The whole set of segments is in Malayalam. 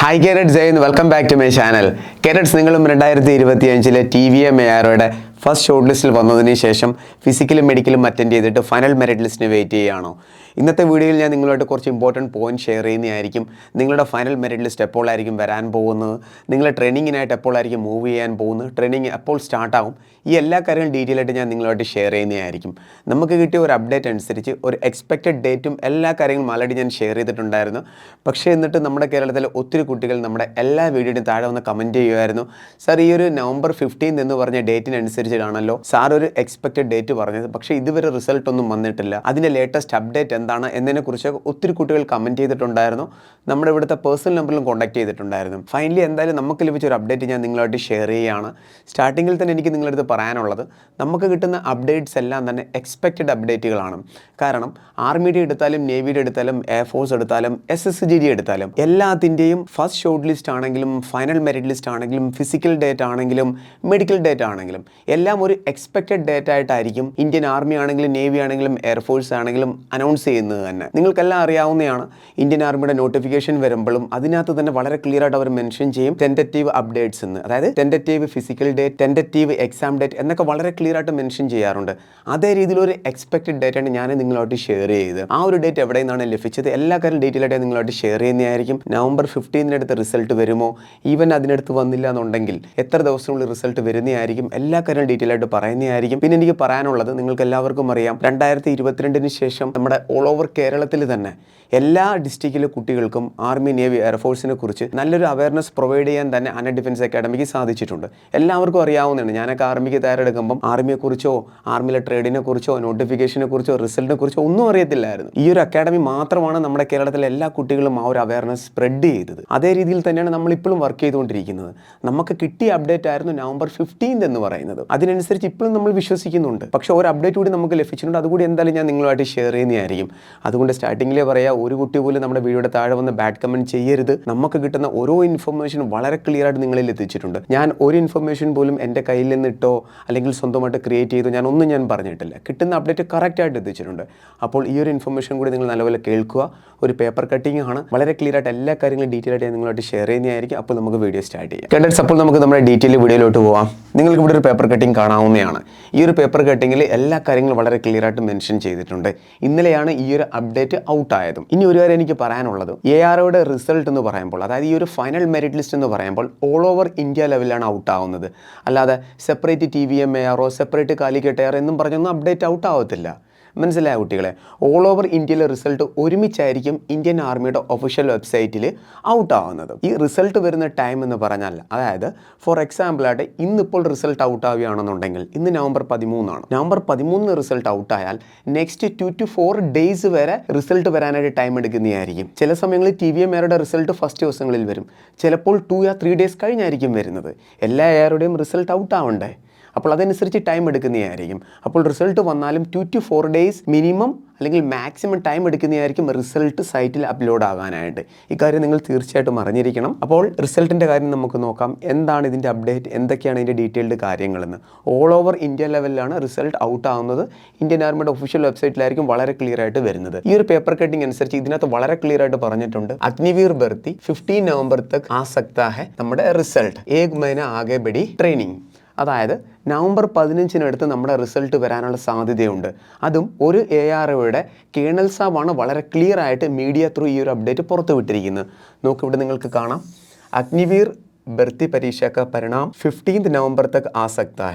Hi carrot Jai welcome back to my channel carrots നിങ്ങളും രണ്ടായിരത്തി ഇരുപത്തി അഞ്ചിലെ T V M A first short ലിസ്റ്റിൽ വന്നതിന് ശേഷം ഫിസിക്കലും മെഡിക്കലും അറ്റൻഡ് ചെയ്തിട്ട് ഫൈനൽ മെറിറ്റ് ലിസ്റ്റിന് വെയിറ്റ് ചെയ്യുകയാണോ? ഇന്നത്തെ വീഡിയോയിൽ ഞാൻ നിങ്ങളുമായിട്ട് കുറച്ച് ഇമ്പോർട്ടന്റ് പോയിന്റ് ഷെയർ ചെയ്യുന്നതായിരിക്കും. നിങ്ങളുടെ ഫൈനൽ മെറിറ്റ് ലിസ്റ്റ് എപ്പോഴായിരിക്കും വരാൻ പോകുന്നത്? നിങ്ങളുടെ ട്രെയിനിങ്ങിനായിട്ട് എപ്പോഴായിരിക്കും മൂവ് ചെയ്യാൻ പോകുന്നത്? ട്രെയിനിങ് എപ്പോൾ സ്റ്റാർട്ടാവും ഈ എല്ലാ കാര്യങ്ങളും ഡീറ്റെയിൽ ആയിട്ട് ഞാൻ നിങ്ങളുമായിട്ട് ഷെയർ ചെയ്യുന്നതായിരിക്കും. നമുക്ക് കിട്ടിയ ഒരു അപ്ഡേറ്റ് അനുസരിച്ച് ഒരു എക്സ്പെക്റ്റഡ് ഡേറ്റും എല്ലാ കാര്യങ്ങളും ആൾറെഡി ഞാൻ ഷെയർ ചെയ്തിട്ടുണ്ടായിരുന്നു. പക്ഷേ എന്നിട്ട് നമ്മുടെ കേരളത്തിലെ ഒത്തിരി കുട്ടികൾ നമ്മുടെ എല്ലാ വീഡിയോയും താഴെ വന്ന് കമന്റ് ചെയ്യുമായിരുന്നു. സാർ ഈ ഒരു നവംബർ ഫിഫ്റ്റീൻ എന്ന് പറഞ്ഞ ഡേറ്റിനനുസരിച്ചിട്ടാണല്ലോ സാർ ഒരു എക്സ്പെക്റ്റഡ് ഡേറ്റ് പറഞ്ഞത്. പക്ഷേ ഇതുവരെ റിസൾട്ട് ഒന്നും വന്നിട്ടില്ല. അതിന്റെ ലേറ്റസ്റ്റ് അപ്ഡേറ്റ് എന്താണ് എന്നതിനെക്കുറിച്ച് ഒത്തിരി കുട്ടികൾ കമന്റ് ചെയ്തിട്ടുണ്ടായിരുന്നു. നമ്മുടെ ഇവിടുത്തെ പേഴ്സണൽ നമ്പറിലും കോൺടാക്ട് ചെയ്തിട്ടുണ്ടായിരുന്നു. ഫൈനലി എന്തായാലും നമുക്ക് ലഭിച്ച ഒരു അപ്ഡേറ്റ് ഞാൻ നിങ്ങളായിട്ട് ഷെയർ ചെയ്യുകയാണ്. സ്റ്റാർട്ടിങ്ങിൽ തന്നെ എനിക്ക് നിങ്ങളടുത്ത് പറയാനുള്ളത് നമുക്ക് കിട്ടുന്ന അപ്ഡേറ്റ്സ് എല്ലാം തന്നെ എക്സ്പെക്റ്റഡ് അപ്ഡേറ്റുകളാണ് കാരണം ആർമിയുടെ എടുത്താലും നേവിയുടെ എടുത്താലും എയർഫോഴ്സ് എടുത്താലും എസ് എസ് ജി ഡി എടുത്താലും എല്ലാത്തിന്റെയും ഫസ്റ്റ് ഷോർട്ട് ലിസ്റ്റ് ആണെങ്കിലും ഫൈനൽ മെറിറ്റ് ലിസ്റ്റ് ആണെങ്കിലും ഫിസിക്കൽ ഡേറ്റ് ആണെങ്കിലും മെഡിക്കൽ ഡേറ്റ് ആണെങ്കിലും എല്ലാം ഒരു എക്സ്പെക്റ്റഡ് ഡേറ്റ് ആയിട്ടായിരിക്കും. ഇന്ത്യൻ ആർമി ആണെങ്കിലും നേവി ആണെങ്കിലും എയർഫോഴ്സ് ആണെങ്കിലും അനൗൺസ് ചെയ്യുന്നത് തന്നെ. നിങ്ങൾക്കെല്ലാം അറിയാവുന്നതാണ്. ഇന്ത്യൻ ആർമിയുടെ നോട്ടിഫിക്കേഷൻ വരുമ്പോഴും അതിനകത്ത് തന്നെ വളരെ ക്ലിയർ ആയിട്ട് അവർ മെൻഷൻ ചെയ്യും ടെന്ററ്റീവ് അപ്ഡേറ്റ്സ് എന്ന്. അതായത് tentative physical date tentative exam date എന്നൊക്കെ വളരെ ക്ലിയർ ആയിട്ട് മെൻഷൻ ചെയ്യാറുണ്ട്. അതേ രീതിയിലൊരു എക്സ്പെക്റ്റഡ് ആണ് ഞാൻ നിങ്ങളോട്ട് ഷെയർ ചെയ്ത് ആ ഒരു ഡേറ്റ് എവിടെ നിന്നാണ് ലഭിച്ചത്? എല്ലാ കാര്യം ഡീറ്റെയിൽ ആയിട്ട് നിങ്ങളോട്ട് ഷെയർ ചെയ്യുന്നതായിരിക്കും. നവംബർ ഫിഫ്റ്റീനിനടുത്ത് റിസൾട്ട് വരുമോ? ഈവൻ അതിനടുത്ത് വന്നില്ല എന്നുണ്ടെങ്കിൽ എത്ര ദിവസത്തിനുള്ളിൽ റിസൾട്ട് വരുന്നതായിരിക്കും? എല്ലാ കാര്യം ഡീറ്റെയിൽ ആയിട്ട് പറയുന്നതായിരിക്കും. പിന്നെ എനിക്ക് പറയാനുള്ളത് നിങ്ങൾക്ക് എല്ലാവർക്കും അറിയാം രണ്ടായിരത്തി ഇരുപത്തിരണ്ടിന് ശേഷം നമ്മുടെ ഓവർ കേരളത്തിൽ തന്നെ എല്ലാ ഡിസ്ട്രിക്റ്റിലെ കുട്ടികൾക്കും ആർമി നേവി എയർഫോഴ്സിനെ കുറിച്ച് നല്ലൊരു അവയർനെസ് പ്രൊവൈഡ് ചെയ്യാൻ തന്നെ അന ഡിഫൻസ് അക്കാഡമിക്ക് സാധിച്ചിട്ടുണ്ട്. എല്ലാവർക്കും അറിയാവുന്നതാണ്. ഞാനൊക്കെ ആർമിക്ക് തയ്യാറെടുക്കുമ്പം ആർമിയെക്കുറിച്ചോ ആർമിയിലെ ട്രേഡിനെ കുറിച്ചോ നോട്ടിഫിക്കേഷനെ കുറിച്ചോ റിസൾട്ടിനെ കുറിച്ചോ ഒന്നും അറിയത്തില്ലായിരുന്നു. ഈ ഒരു അക്കാഡമി മാത്രമാണ് നമ്മുടെ കേരളത്തിലെ എല്ലാ കുട്ടികളും ആ ഒരു അവയർനെസ് സ്പ്രെഡ് ചെയ്തത്. അതേ രീതിയിൽ തന്നെയാണ് നമ്മൾ ഇപ്പോഴും വർക്ക് ചെയ്തുകൊണ്ടിരിക്കുന്നത്. നമുക്ക് കിട്ടിയ അപ്ഡേറ്റ് ആയിരുന്നു നവംബർ ഫിഫ്റ്റീൻത് എന്ന് പറയുന്നത്. അതിനനുസരിച്ച് ഇപ്പോഴും നമ്മൾ വിശ്വസിക്കുന്നുണ്ട്. പക്ഷേ ഒരു അപ്ഡേറ്റ് കൂടി നമുക്ക് ലഭിച്ചിട്ടുണ്ട്. അതുകൂടി എന്തായാലും ഞാൻ നിങ്ങളുമായിട്ട് ഷെയർ ചെയ്യുന്നതായിരിക്കും. അതുകൊണ്ട് സ്റ്റാർട്ടിങ്ങിലേ പറയാം ഒരു കുട്ടി പോലും നമ്മുടെ വീഡിയോയുടെ താഴെ വന്ന് ബാഡ് കമന്റ് ചെയ്യരുത്. നമുക്ക് കിട്ടുന്ന ഓരോ ഇൻഫർമേഷനും വളരെ ക്ലിയർ ആയിട്ട് നിങ്ങളിൽ എത്തിച്ചിട്ടുണ്ട്. ഞാൻ ഒരു ഇൻഫർമേഷൻ പോലും എന്റെ കയ്യിൽ നിന്നിട്ടോ അല്ലെങ്കിൽ സ്വന്തമായിട്ട് ക്രിയേറ്റ് ചെയ്തോ ഞാൻ ഒന്നും ഞാൻ പറഞ്ഞിട്ടില്ല. കിട്ടുന്ന അപ്ഡേറ്റ് കറക്റ്റായിട്ട് എത്തിച്ചിട്ടുണ്ട്. അപ്പോൾ ഈ ഒരു ഇൻഫർമേഷൻ കൂടി നിങ്ങൾ നല്ലപോലെ കേൾക്കുക. ഒരു പേപ്പർ കട്ടിംഗ് ആണ്. വളരെ ക്ലിയർ ആയിട്ട് എല്ലാ കാര്യങ്ങളും ഡീറ്റെയിൽ ആയിട്ട് ഞാൻ നിങ്ങളായിട്ട് ഷെയർ ചെയ്യുന്നതായിരിക്കും. അപ്പോൾ നമുക്ക് വീഡിയോ സ്റ്റാർട്ട് ചെയ്യാം. കേട്ടറ്റ്സ് അപ്പോൾ നമുക്ക് നമ്മുടെ ഡീറ്റെയിൽ വീഡിയോയിലോട്ട് പോവാം. നിങ്ങൾക്ക് ഇവിടെ ഒരു പേപ്പർ കട്ടിംഗ് കാണാവുന്നതാണ്. ഈ ഒരു പേപ്പർ കട്ടിങ്ങിൽ എല്ലാ കാര്യങ്ങളും വളരെ ക്ലിയർ ആയിട്ട് മെൻഷൻ ചെയ്തിട്ടുണ്ട്. ഇന്നലെയാണ് ഈ ഒരു അപ്ഡേറ്റ് ഔട്ട് ആയതും ഇനി ഒരു കാര്യം എനിക്ക് പറയാനുള്ളത്. എ ആർഒയുടെ റിസൾട്ട് എന്ന് പറയുമ്പോൾ അതായത് ഈ ഒരു ഫൈനൽ മെറിറ്റ് ലിസ്റ്റ് എന്ന് പറയുമ്പോൾ ഓൾ ഓവർ ഇന്ത്യ ലെവലിലാണ് ഔട്ട് ആവുന്നത്. അല്ലാതെ separate T V M A ARO separate air എന്നും പറഞ്ഞൊന്നും അപ്ഡേറ്റ് ഔട്ട് ആവത്തില്ല മനസ്സിലായ കുട്ടികളെ? ഓൾ ഓവർ ഇന്ത്യയിലെ റിസൾട്ട് ഒരുമിച്ചായിരിക്കും ഇന്ത്യൻ ആർമിയുടെ ഒഫീഷ്യൽ വെബ്സൈറ്റിൽ ഔട്ട് ആവുന്നത്. ഈ റിസൾട്ട് വരുന്ന ടൈം എന്ന് പറഞ്ഞാൽ അതായത് ഫോർ എക്സാമ്പിൾ ആയിട്ട് ഇന്നിപ്പോൾ റിസൾട്ട് ഔട്ട് ആവുകയാണെന്നുണ്ടെങ്കിൽ ഇന്ന് നവംബർ പതിമൂന്നാണ്. നവംബർ പതിമൂന്നിന് റിസൾട്ട് ഔട്ട് ആയാൽ next two to four days വരെ റിസൾട്ട് വരാനായിട്ട് ടൈം എടുക്കുന്നതായിരിക്കും. ചില സമയങ്ങളിൽ ടി വി എമാരുടെ റിസൾട്ട് ഫസ്റ്റ് ദിവസങ്ങളിൽ വരും. ചിലപ്പോൾ ടു യാ ത്രീ ഡേയ്സ് കഴിഞ്ഞായിരിക്കും വരുന്നത്. എല്ലാ എയറുടെയും റിസൾട്ട് ഔട്ട് ആവണ്ടേ? അപ്പോൾ അതനുസരിച്ച് ടൈം എടുക്കുന്നതായിരിക്കും. അപ്പോൾ റിസൾട്ട് വന്നാലും two to four days minimum അല്ലെങ്കിൽ മാക്സിമം ടൈം എടുക്കുന്നതായിരിക്കും റിസൾട്ട് സൈറ്റിൽ അപ്ലോഡ് ആകാനായിട്ട്. ഇക്കാര്യം നിങ്ങൾ തീർച്ചയായിട്ടും അറിഞ്ഞിരിക്കണം. അപ്പോൾ റിസൾട്ടിന്റെ കാര്യം നമുക്ക് നോക്കാം. എന്താണ് ഇതിന്റെ അപ്ഡേറ്റ് എന്തൊക്കെയാണ് ഇതിന്റെ ഡീറ്റെയിൽഡ് കാര്യങ്ങളെന്ന്. ഓൾ ഓവർ ഇന്ത്യ ലെവലിലാണ് റിസൾട്ട് ഔട്ട് ആവുന്നത്. ഇന്ത്യൻ ആർമിയുടെ ഒഫീഷ്യൽ വെബ്സൈറ്റിലായിരിക്കും വളരെ ക്ലിയർ ആയിട്ട് വരുന്നത്. ഈ ഒരു പേപ്പർ കട്ടിംഗ് അനുസരിച്ച് ഇതിനകത്ത് വളരെ ക്ലിയർ ആയിട്ട് പറഞ്ഞിട്ടുണ്ട്. അഗ്നിവീർ ബർത്തി ഫിഫ്റ്റീൻ നവംബർ തക് ആ സക്താ ഹെ നമ്മുടെ റിസൾട്ട് ഏക് മൈന ആകെ ബടി ട്രെയിനിങ് അതായത് നവംബർ പതിനഞ്ചിനടുത്ത് നമ്മുടെ റിസൾട്ട് വരാനുള്ള സാധ്യതയുണ്ട്. അതും ഒരു എ ആർ ഒയുടെ കേണൽ വളരെ ക്ലിയർ ആയിട്ട് മീഡിയ ത്രൂ ഈ ഒരു അപ്ഡേറ്റ് പുറത്തുവിട്ടിരിക്കുന്നത്. നോക്കിവിടെ നിങ്ങൾക്ക് കാണാം. അഗ്നിവീർ ഭർത്തി പരീക്ഷക്ക് പരിണാം ഫിഫ്റ്റീൻത് നവംബർ തക് ആ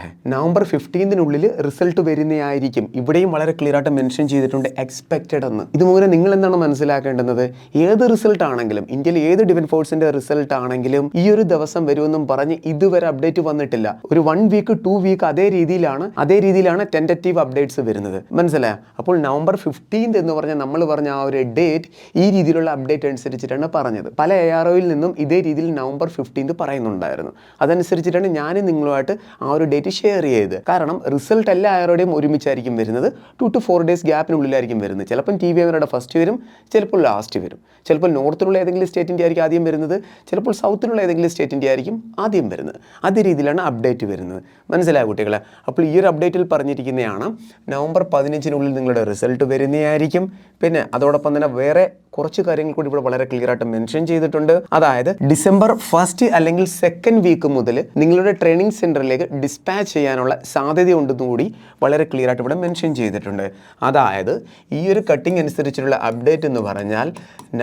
ഹെ. നവംബർ ഫിഫ്റ്റീൻതിനുള്ളിൽ റിസൾട്ട് വരുന്നതായിരിക്കും ഇവിടെയും വളരെ ക്ലിയർ ആയിട്ട് മെൻഷൻ ചെയ്തിട്ടുണ്ട് എക്സ്പെക്റ്റഡ് എന്ന്. ഇതുമൂലം നിങ്ങൾ എന്താണ് മനസ്സിലാക്കേണ്ടത് ഏത് റിസൾട്ട് ആണെങ്കിലും ഇന്ത്യയിൽ ഏത് ഡിഫൻസ് ഫോഴ്സിന്റെ റിസൾട്ട് ആണെങ്കിലും ഈ ഒരു ദിവസം വരുമെന്നും പറഞ്ഞ് ഇതുവരെ അപ്ഡേറ്റ് വന്നിട്ടില്ല. ഒരു വൺ വീക്ക് ടു വീക്ക് അതേ രീതിയിലാണ് അതേ രീതിയിലാണ് ടെന്ററ്റീവ് അപ്ഡേറ്റ്സ് വരുന്നത്. മനസ്സിലായോ? അപ്പോൾ നവംബർ ഫിഫ്റ്റീൻത് എന്ന് പറഞ്ഞാൽ നമ്മൾ പറഞ്ഞ ആ ഒരു ഡേറ്റ് ഈ രീതിയിലുള്ള അപ്ഡേറ്റ് അനുസരിച്ചിട്ടാണ് പറഞ്ഞത്. പല എ ആർ ഒയിൽ നിന്നും ഇതേ രീതിയിൽ നവംബർ ഫിഫ്റ്റീൻത് പറയുന്നുണ്ടായിരുന്നു. അതനുസരിച്ചിട്ടാണ് ഞാൻ നിങ്ങളുമായിട്ട് ആ ഒരു ഡേറ്റ് ഷെയർ ചെയ്തത്. കാരണം റിസൾട്ട് എല്ലാ ആരോടെയും ഒരുമിച്ചായിരിക്കും വരുന്നത്. ടു ടു ഫോർ ഡേയ്സ് ഗ്യാപ്പിനുള്ളിലായിരിക്കും വരുന്നത്. ചിലപ്പം ടി വി അവരുടെ ഫസ്റ്റ് വരും ചിലപ്പോൾ ലാസ്റ്റ് വരും. ചിലപ്പോൾ നോർത്തിലുള്ള ഏതെങ്കിലും സ്റ്റേറ്റിന്റെ ആയിരിക്കും ആദ്യം വരുന്നത്. ചിലപ്പോൾ സൗത്തിലുള്ള ഏതെങ്കിലും സ്റ്റേറ്റിന്റെ ആയിരിക്കും ആദ്യം വരുന്നത്. അതേ രീതിയിലാണ് അപ്ഡേറ്റ് വരുന്നത്. മനസ്സിലായ കുട്ടികളെ? അപ്പോൾ ഈ ഒരു അപ്ഡേറ്റിൽ പറഞ്ഞിരിക്കുന്നതാണ് നവംബർ പതിനഞ്ചിനുള്ളിൽ നിങ്ങളുടെ റിസൾട്ട് വരുന്നതായിരിക്കും. പിന്നെ അതോടൊപ്പം തന്നെ വേറെ കുറച്ച് കാര്യങ്ങൾ കൂടി ഇവിടെ വളരെ ക്ലിയർ ആയിട്ട് മെൻഷൻ ചെയ്തിട്ടുണ്ട്. അതായത് ഡിസംബർ ഫസ്റ്റ് അല്ലെങ്കിൽ സെക്കൻഡ് വീക്ക് മുതൽ നിങ്ങളുടെ ട്രെയിനിങ് സെന്ററിലേക്ക് ഡിസ്പാച്ച് ചെയ്യാനുള്ള സാധ്യതയുണ്ടെന്നും കൂടി വളരെ ക്ലിയർ ആയിട്ട് ഇവിടെ മെൻഷൻ ചെയ്തിട്ടുണ്ട്. അതായത് ഈ ഒരു കട്ടിംഗ് അനുസരിച്ചുള്ള അപ്ഡേറ്റ് എന്ന് പറഞ്ഞാൽ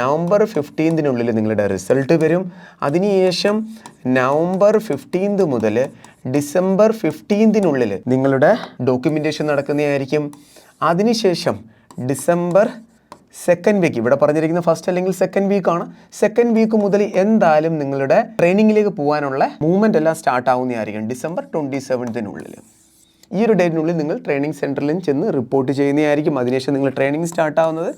നവംബർ ഫിഫ്റ്റീൻതിനുള്ളിൽ നിങ്ങളുടെ റിസൾട്ട് വരും. അതിനുശേഷം നവംബർ ഫിഫ്റ്റീൻത് മുതൽ ഡിസംബർ ഫിഫ്റ്റീൻതിനുള്ളിൽ നിങ്ങളുടെ ഡോക്യുമെന്റേഷൻ നടക്കുന്നതായിരിക്കും. അതിനുശേഷം ഡിസംബർ സെക്കൻഡ് വീക്ക് ഇവിടെ പറഞ്ഞിരിക്കുന്ന ഫസ്റ്റ് അല്ലെങ്കിൽ സെക്കൻഡ് വീക്കാണ് സെക്കൻഡ് വീക്ക് മുതൽ എന്തായാലും നിങ്ങളുടെ ട്രെയിനിങ്ങിലേക്ക് പോകാനുള്ള മൂവ്മെന്റ് എല്ലാം സ്റ്റാർട്ട് ആവുന്നതായിരിക്കും. ഡിസംബർ ട്വന്റി സെവൻത്തിനുള്ളിൽ ഈ ഒരു ഡേറ്റിനുള്ളിൽ നിങ്ങൾ ട്രെയിനിങ് സെന്ററിലും ചെന്ന് റിപ്പോർട്ട് ചെയ്യുന്നതായിരിക്കും. അതിനുശേഷം നിങ്ങൾ ട്രെയിനിങ് സ്റ്റാർട്ട് ആവുന്നത്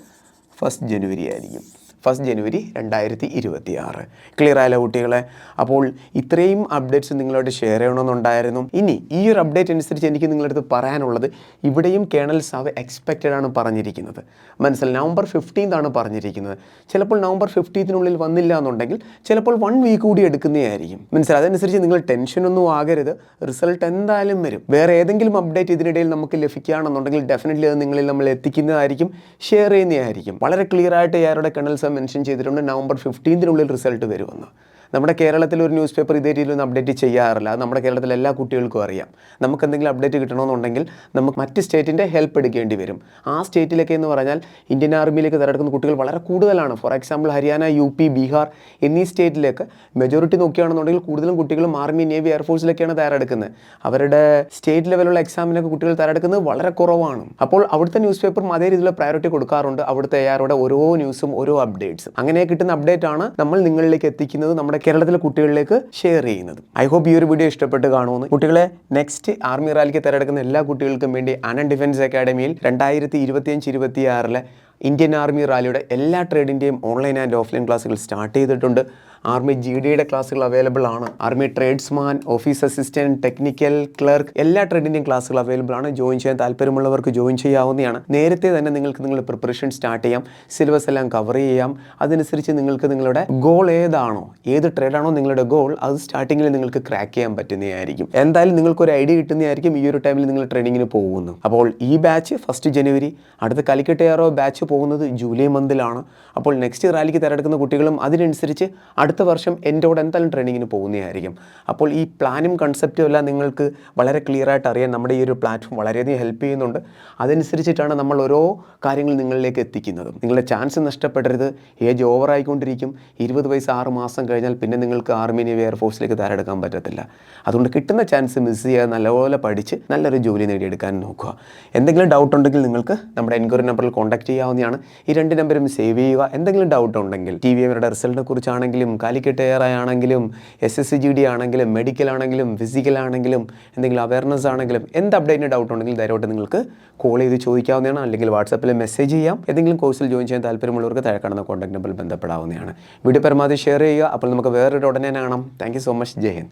ഫസ്റ്റ് ജനുവരി ആയിരിക്കും. ഫസ്റ്റ് ജനുവരി രണ്ടായിരത്തി ഇരുപത്തി ആറ് ക്ലിയർ ആയാലോ കുട്ടികളെ? അപ്പോൾ ഇത്രയും അപ്ഡേറ്റ്സ് നിങ്ങളോട് ഷെയർ ചെയ്യണമെന്നുണ്ടായിരുന്നു. ഇനി ഈ ഒരു അപ്ഡേറ്റ് അനുസരിച്ച് എനിക്ക് നിങ്ങളടുത്ത് പറയാനുള്ളത് ഇവിടെയും കേണൽ സാവ് എക്സ്പെക്റ്റഡ് ആണ് പറഞ്ഞിരിക്കുന്നത്. മനസ്സിലായി നവംബർ ഫിഫ്റ്റീൻ ആണ് പറഞ്ഞിരിക്കുന്നത്. ചിലപ്പോൾ നവംബർ ഫിഫ്റ്റീൻത്തിനുള്ളിൽ വന്നില്ല എന്നുണ്ടെങ്കിൽ ചിലപ്പോൾ വൺ വീക്ക് കൂടി എടുക്കുന്നതായിരിക്കും. മനസ്സിലായി അതനുസരിച്ച് നിങ്ങൾ ടെൻഷനൊന്നും ആകരുത്. റിസൾട്ട് എന്തായാലും വരും. വേറെ ഏതെങ്കിലും അപ്ഡേറ്റ് ഇതിനിടയിൽ നമുക്ക് ലഭിക്കുകയാണെന്നുണ്ടെങ്കിൽ ഡെഫിനറ്റ്ലി അത് നിങ്ങളിൽ നമ്മൾ എത്തിക്കുന്നതായിരിക്കും ഷെയർ ചെയ്യുന്നതായിരിക്കും. വളരെ ക്ലിയർ ആയിട്ട് യാരുടെ കണൽ സാർ മെൻഷൻ ചെയ്തിട്ടുണ്ട്. നവംബർ ഫിഫ്റ്റീൻത്തിനുള്ളിൽ റിസൾട്ട് വരുമെന്ന്. നമ്മുടെ കേരളത്തിൽ ഒരു ന്യൂസ് പേപ്പർ ഇതേ രീതിയിലൊന്നും അപ്ഡേറ്റ് ചെയ്യാറില്ല. അത് നമ്മുടെ കേരളത്തിലെ എല്ലാ കുട്ടികൾക്കും അറിയാം. നമുക്ക് എന്തെങ്കിലും അപ്ഡേറ്റ് കിട്ടണമെന്നുണ്ടെങ്കിൽ നമുക്ക് മറ്റ് സ്റ്റേറ്റിന്റെ ഹെൽപ്പ് എടുക്കേണ്ടി വരും. ആ സ്റ്റേറ്റിലൊക്കെ എന്ന് പറഞ്ഞാൽ ഇന്ത്യൻ ആർമിയിലേക്ക് തിരഞ്ഞെടുക്കുന്ന കുട്ടികൾ വളരെ കൂടുതലാണ്. For example Haryana U P Bihar എന്നീ സ്റ്റേറ്റിലേക്ക് മെജോറിറ്റി നോക്കുകയാണെന്നുണ്ടെങ്കിൽ കൂടുതലും കുട്ടികളും ആർമി നേവി എയർഫോഴ്സിലൊക്കെയാണ് തയ്യാറെടുക്കുന്നത്. അവരുടെ സ്റ്റേറ്റ് ലെവലുള്ള എക്സാമിനൊക്കെ കുട്ടികൾ തയ്യാറെടുക്കുന്നത് വളരെ കുറവാണ്. അപ്പോൾ അവിടുത്തെ ന്യൂസ് പേപ്പറും അതേ രീതിയിലുള്ള പ്രയോറിറ്റി കൊടുക്കാറുണ്ട്. അവിടുത്തെ അയാളുടെ ഓരോ ന്യൂസും ഓരോ അപ്ഡേറ്റ്സും അങ്ങനെ കിട്ടുന്ന അപ്ഡേറ്റ് ആണ് നമ്മൾ നിങ്ങളിലേക്ക് എത്തിക്കുന്നത്. നമ്മുടെ കേരളത്തിലെ കുട്ടികളിലേക്ക് ഷെയർ ചെയ്യുന്നത്. ഐ ഹോപ്പ് ഈ ഒരു വീഡിയോ ഇഷ്ടപ്പെട്ട് കാണുമെന്ന്. കുട്ടികളെ നെക്സ്റ്റ് ആർമി റാലിക്ക് തിരഞ്ഞെടുക്കുന്ന എല്ലാ കുട്ടികൾക്കും വേണ്ടി അനൻ ഡിഫൻസ് അക്കാഡമിയിൽ രണ്ടായിരത്തി ഇരുപത്തിയഞ്ച് ഇരുപത്തി ആറിലെ ഇന്ത്യൻ ആർമി റാലിയുടെ എല്ലാ ട്രേഡിന്റെയും ഓൺലൈൻ ആൻഡ് ഓഫ്ലൈൻ ക്ലാസ്സുകൾ സ്റ്റാർട്ട് ചെയ്തിട്ടുണ്ട്. ആർമി ജി ഡിയുടെ ക്ലാസ്സുകൾ അവൈലബിൾ ആണ്. Army tradesman office assistant technical clerk എല്ലാ ട്രേഡിന്റെയും ക്ലാസ്സുകൾ അവൈലബിൾ ആണ്. ജോയിൻ ചെയ്യാൻ താല്പര്യമുള്ളവർക്ക് ജോയിൻ ചെയ്യാവുന്നതാണ്. നേരത്തെ തന്നെ നിങ്ങൾക്ക് നിങ്ങളുടെ പ്രിപ്പറേഷൻ സ്റ്റാർട്ട് ചെയ്യാം. സിലബസ് എല്ലാം കവർ ചെയ്യാം. അതനുസരിച്ച് നിങ്ങൾക്ക് നിങ്ങളുടെ ഗോൾ ഏതാണോ ഏത് ട്രേഡാണോ നിങ്ങളുടെ ഗോൾ അത് സ്റ്റാർട്ടിങ്ങിൽ നിങ്ങൾക്ക് ക്രാക്ക് ചെയ്യാൻ പറ്റുന്നതായിരിക്കും. എന്തായാലും നിങ്ങൾക്ക് ഒരു ഐഡിയ കിട്ടുന്നതായിരിക്കും ഈ ഒരു ടൈമിൽ നിങ്ങൾ ട്രെയിനിങ്ങിന് പോകുന്നു അപ്പോൾ ഈ ബാച്ച് ഫസ്റ്റ് ജനുവരി അടുത്ത കലിക്കട്ട് ബാച്ച് പോകുന്നത് ജൂലൈ മന്തിലാണ് അപ്പോൾ നെക്സ്റ്റ് റാലിക്ക് തിരഞ്ഞെടുക്കുന്ന കുട്ടികളും അതിനനുസരിച്ച് അടുത്ത വർഷം എന്റെ കൂടെ എന്തായാലും ട്രെയിനിങ്ങിന് പോകുന്നതായിരിക്കും. അപ്പോൾ ഈ പ്ലാനും കൺസെപ്റ്റും എല്ലാം നിങ്ങൾക്ക് വളരെ ക്ലിയർ ആയിട്ട് അറിയാൻ നമ്മുടെ ഈ ഒരു പ്ലാറ്റ്ഫോം വളരെയധികം ഹെൽപ്പ് ചെയ്യുന്നുണ്ട്. അതനുസരിച്ചിട്ടാണ് നമ്മൾ ഓരോ കാര്യങ്ങൾ നിങ്ങളിലേക്ക് എത്തിക്കുന്നത്. നിങ്ങളുടെ ചാൻസ് നഷ്ടപ്പെടരുത്. ഏജ് ഓവർ ആയിക്കൊണ്ടിരിക്കും. ഇരുപത് വയസ്സ് ആറ് മാസം കഴിഞ്ഞാൽ പിന്നെ നിങ്ങൾക്ക് ആർമി നേവി എയർഫോഴ്സിലേക്ക് തയ്യാറെടുക്കാൻ പറ്റത്തില്ല. അതുകൊണ്ട് കിട്ടുന്ന ചാൻസ് മിസ് ചെയ്യാതെ നല്ലപോലെ പഠിച്ച് നല്ലൊരു ജോലി നേടിയെടുക്കാൻ നോക്കുക. എന്തെങ്കിലും ഡൗട്ട് ഉണ്ടെങ്കിൽ നിങ്ങൾക്ക് നമ്മുടെ എൻക്വയറി നമ്പറിൽ കോൺടാക്ട് ചെയ്യാവുന്നതാണ്. ഈ രണ്ട് നമ്പറും സേവ് ചെയ്യുക. എന്തെങ്കിലും ഡൗട്ട് ഉണ്ടെങ്കിൽ ടി വി എമ്മയുടെ റിസൾട്ടിനെ കുറിച്ചാണെങ്കിലും കാലിക്കറ്റ് എയർ ആണെങ്കിലും S S C G D ആണെങ്കിലും മെഡിക്കൽ ആണെങ്കിലും ഫിസിക്കൽ ആണെങ്കിലും എന്തെങ്കിലും അവയർനെസ് ആണെങ്കിലും എന്ത് അപ്ഡേറ്റിന് ഡൗട്ട് ഉണ്ടെങ്കിലും ധൈര്യമായിട്ട് നിങ്ങൾക്ക് കോൾ ചെയ്ത് ചോദിക്കാവുന്നതാണ്. അല്ലെങ്കിൽ വാട്സപ്പിൽ മെസ്സേജ് ചെയ്യാം. എന്തെങ്കിലും കോഴ്സിൽ ജോയിൻ ചെയ്യാൻ താല്പര്യമുള്ളവർക്ക് താഴെ കോൺടാക്ട് നമ്പറിൽ ബന്ധപ്പെടാവുന്നതാണ്. വീഡിയോ പരമാവധി ഷെയർ ചെയ്യുക. അപ്പോൾ നമുക്ക് വേറൊരു ഉടനെ കാണാം. Thank so much Jai Hind.